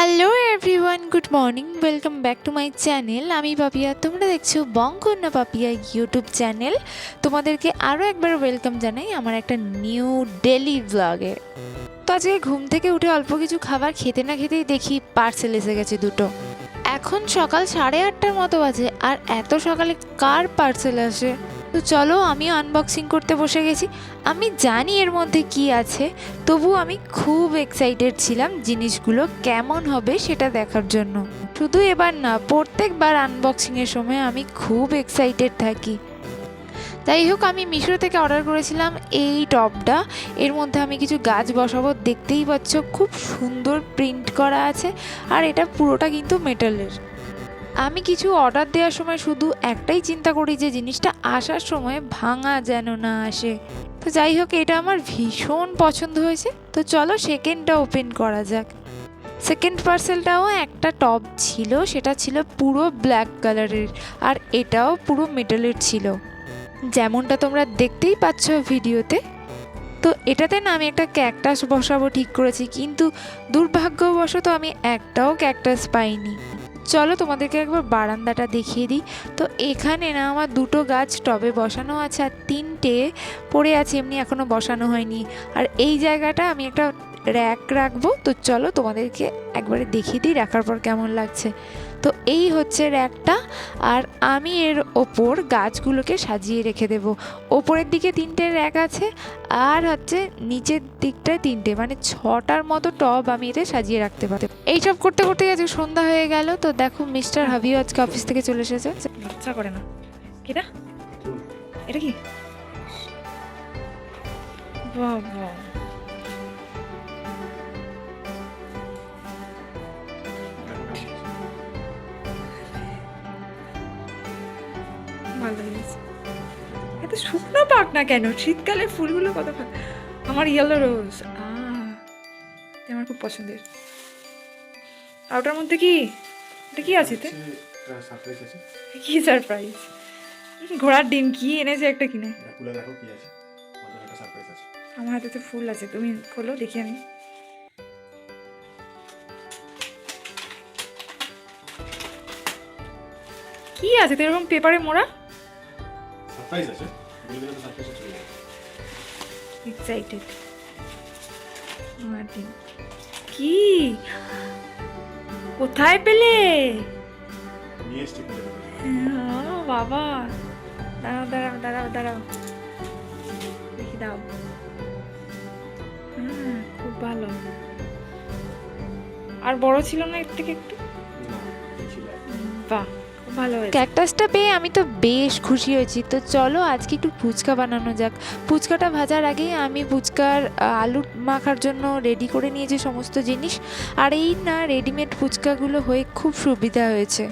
Hello everyone good morning welcome back to my channel আমি পাপিয়া তোমরা দেখছ বঙ্কন্যা পাপিয়া ইউটিউব চ্যানেল তোমাদেরকে আরও একবার ওয়েলকাম জানাই আমার একটা নিউ ডেলি ব্লগে তো আজকে ঘুম থেকে উঠে অল্প কিছু খাবার খেতে না খেতেই দেখি পার্সেল এসে গেছে দুটো। এখন সকাল সাড়ে আটটার মতো বাজে, আর এত সকালে কার পার্সেল আসে? তো চলো, আমিও আনবক্সিং করতে বসে গেছি। আমি জানি এর মধ্যে কি আছে তবু আমি খুব এক্সাইটেড ছিলাম জিনিসগুলো কেমন হবে সেটা দেখার জন্য। শুধু এবার না, প্রত্যেকবার আনবক্সিংয়ের সময় আমি খুব এক্সাইটেড থাকি। যাই হোক, আমি মিশো থেকে অর্ডার করেছিলাম এই টপটা। এর মধ্যে আমি কিছু গাছ বসাবো, দেখতেই পাচ্ছ, খুব সুন্দর প্রিন্ট করা আছে। আর এটা পুরোটা কিন্তু মেটালের আমি কিছু অর্ডার দেওয়ার সময় শুধু একটাই চিন্তা করি যে জিনিসটা আসার সময় ভাঙা যেন না আসে। তো যাই হোক, এটা আমার ভীষণ পছন্দ হয়েছে। তো চলো সেকেন্ডটা ওপেন করা যাক। সেকেন্ড পার্সেলটাও একটা টপ ছিল, সেটা ছিল পুরো ব্ল্যাক কালারের আর এটাও পুরো মেটালের ছিল। যেমনটা তোমরা দেখতেই পাচ্ছ ভিডিওতে। তো এটাতে না আমি একটা ক্যাকটাস বসাবো ঠিক করেছি, কিন্তু দুর্ভাগ্যবশত আমি একটাও ক্যাকটাস পাইনি। চলো তোমাদেরকে একবার বারান্দাটা দেখিয়ে দিই। তো এখানে না আমার দুটো গাছ টবে বসানো আছে আর তিনটে পড়ে আছে, এমনি এখনও বসানো হয়নি। আর এই জায়গাটা আমি একটা র্যাক রাখব। তো চলো তোমাদেরকে একবারে দেখিয়ে দিই রাখার পর কেমন লাগছে। তো এই হচ্ছে র্যাকটা আর আমি এর ওপর গাছগুলোকে সাজিয়ে রেখে দেব। ওপরের দিকে তিনটে র্যাক আছে আর হচ্ছে নিচের দিকটায় তিনটে মানে ছটার মতো টব আমি এতে সাজিয়ে রাখতে পারি এইসব করতে করতে আজকে সন্ধ্যা হয়ে গেল। তো দেখো মিস্টার হাবিও আজকে অফিস থেকে চলে এসেছে। ইচ্ছা করে না। কিটা এটা কি? বাবা। ভালো লেগেছে এত শুকনো পাক না কেন? শীতকালে ফুলগুলো কত ভালো। আমার ইয়েলো রোজ আমার খুব পছন্দের। আর ওটার মধ্যে কি? এটা কি আছে আছে কি সারপ্রাইজ ঘোড়ার ডিম কি এনেছে একটা কিনে? আমার হাতে তো ফুল আছে, তুমি খোলো, দেখি আমি। কি আছে তো? এরকম পেপারে মোড়া? সারপ্রাইজ আছে এক্সাইটেড ঘোড়ার কি? কোথায় পেলে? নিয়ে এসছি বাবা। দাঁড়াও দাঁড়াও দাঁড়াও দাঁড়াও। দেখি দাও। হুম খুব ভালো। আর বড় ছিল না এর থেকে একটু? বাহ। ভালো ক্যাকটাসটা পেয়ে আমি তো বেশ খুশি হয়েছি। তো চলো আজকে একটু ফুচকা বানানো যাক। ফুচকাটা ভাজার আগেই আমি ফুচকার আলু মাখার জন্য রেডি করে নিয়েছি সমস্ত জিনিস। আর এই না রেডিমেড ফুচকাগুলো হয়ে খুব সুবিধা হয়েছে।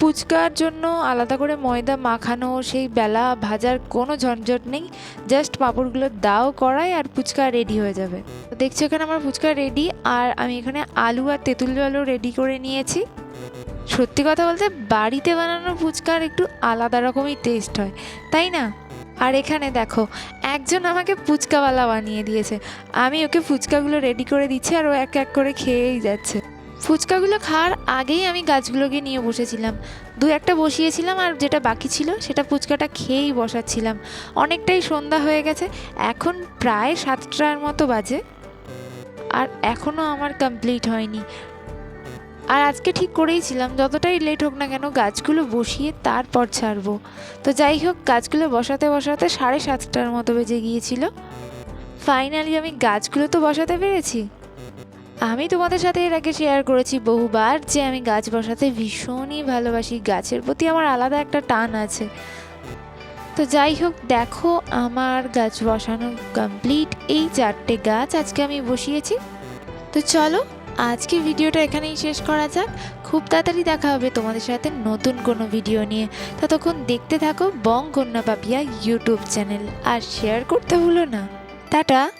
ফুচকার জন্য আলাদা করে ময়দা মাখানো, সেই বেলা ভাজার কোনো ঝঞ্ঝট নেই। জাস্ট পাঁপড়গুলো দাও করাই আর ফুচকা রেডি হয়ে যাবে। দেখছ এখানে আমার ফুচকা রেডি আর আমি এখানে আলু আর তেঁতুল জলও রেডি করে নিয়েছি। সত্যি কথা বলতে বাড়িতে বানানো ফুচকার একটু আলাদা রকমই টেস্ট হয়, তাই না? আর এখানে দেখো, একজন আমাকে ফুচকাওয়ালা বানিয়ে দিয়েছে। আমি ওকে ফুচকাগুলো রেডি করে দিচ্ছি আর ও এক এক করে খেয়েই যাচ্ছে। ফুচকাগুলো খাওয়ার আগেই আমি গাছগুলোকে নিয়ে বসেছিলাম। দু একটা বসিয়েছিলাম আর যেটা বাকি ছিল সেটা ফুচকাটা খেয়েই বসাচ্ছিলাম। অনেকটাই সন্ধ্যা হয়ে গেছে, এখন প্রায় সাতটার মতো বাজে। আর এখনও আমার কমপ্লিট হয়নি। আর আজকে ঠিক করেইছিলাম যতটাই লেট হোক না কেন গাছগুলো বসিয়ে তারপর ছাড়বো। তো যাই হোক, গাছগুলো বসাতে বসাতে সাড়ে সাতটার মতো বেজে গিয়েছিল। ফাইনালি আমি গাছগুলো তো বসাতে পেরেছি। আমি তোমাদের সাথে এর আগে শেয়ার করেছি বহুবার যে আমি গাছ বসাতে ভীষণই ভালোবাসি। গাছের প্রতি আমার আলাদা একটা টান আছে। তো যাই হোক, দেখো আমার গাছ বসানো কমপ্লিট এই চারটে গাছ আজকে আমি বসিয়েছি। তো চলো আজকে ভিডিওটা এখানেই শেষ করা যাক। খুব তাড়াতাড়ি দেখা হবে তোমাদের সাথে নতুন কোনো ভিডিও নিয়ে। ততক্ষণ দেখতে থাকো বং কন্যা পাপিয়া ইউটিউব চ্যানেল। আর শেয়ার করতে ভুলো না। টাটা।